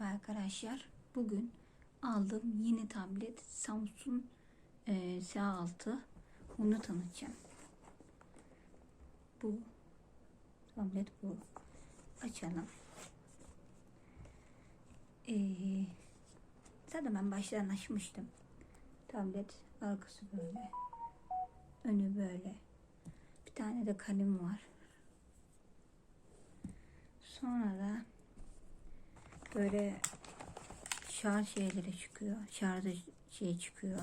Merhaba arkadaşlar. Bugün aldığım yeni tablet Samsung e, S6. Onu tanıtacağım. Bu tablet bu. Açalım. E, zaten ben baştan açmıştım. Tablet arkası böyle. Önü böyle. Bir tane de kalem var. Sonra da böyle şarj şeyleri çıkıyor. Şarj şey çıkıyor.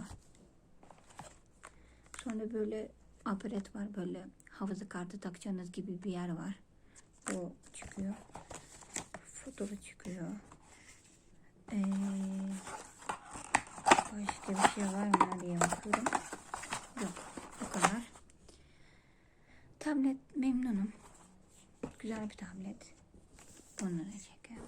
Sonra böyle aparat var böyle hafıza kartı takacağınız gibi bir yer var. O çıkıyor. Fotoğrafı çıkıyor. Ee, başka bir şey var mı diye bakıyorum. Yok. O kadar. Tablet memnunum. Güzel bir tablet. Bunları çekelim.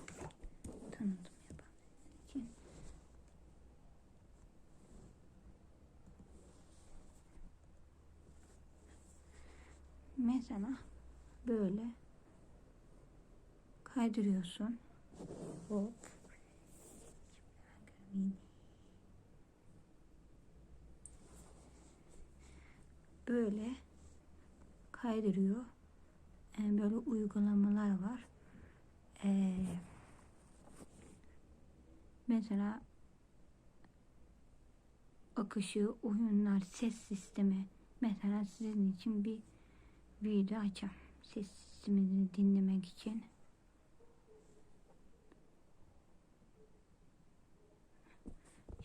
Mesela böyle kaydırıyorsun. Hop. Böyle kaydırıyor. Yani böyle uygulamalar var. Ee, mesela akışı, oyunlar, ses sistemi. Mesela sizin için bir video açacağım. Ses sistemini dinlemek için.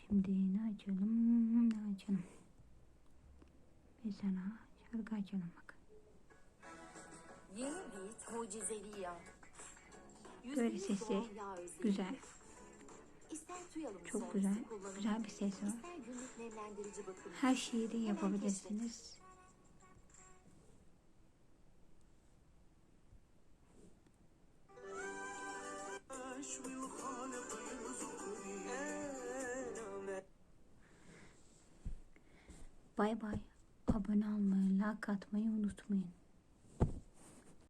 Şimdi ne açalım? Ne açalım? Mesela şarkı açalım bak. Yeni bir mucizevi yağ. Böyle sesi güzel. Çok güzel. Güzel bir ses var. Her şeyi de yapabilirsiniz. Bay bay. Abone olmayı, like atmayı unutmayın.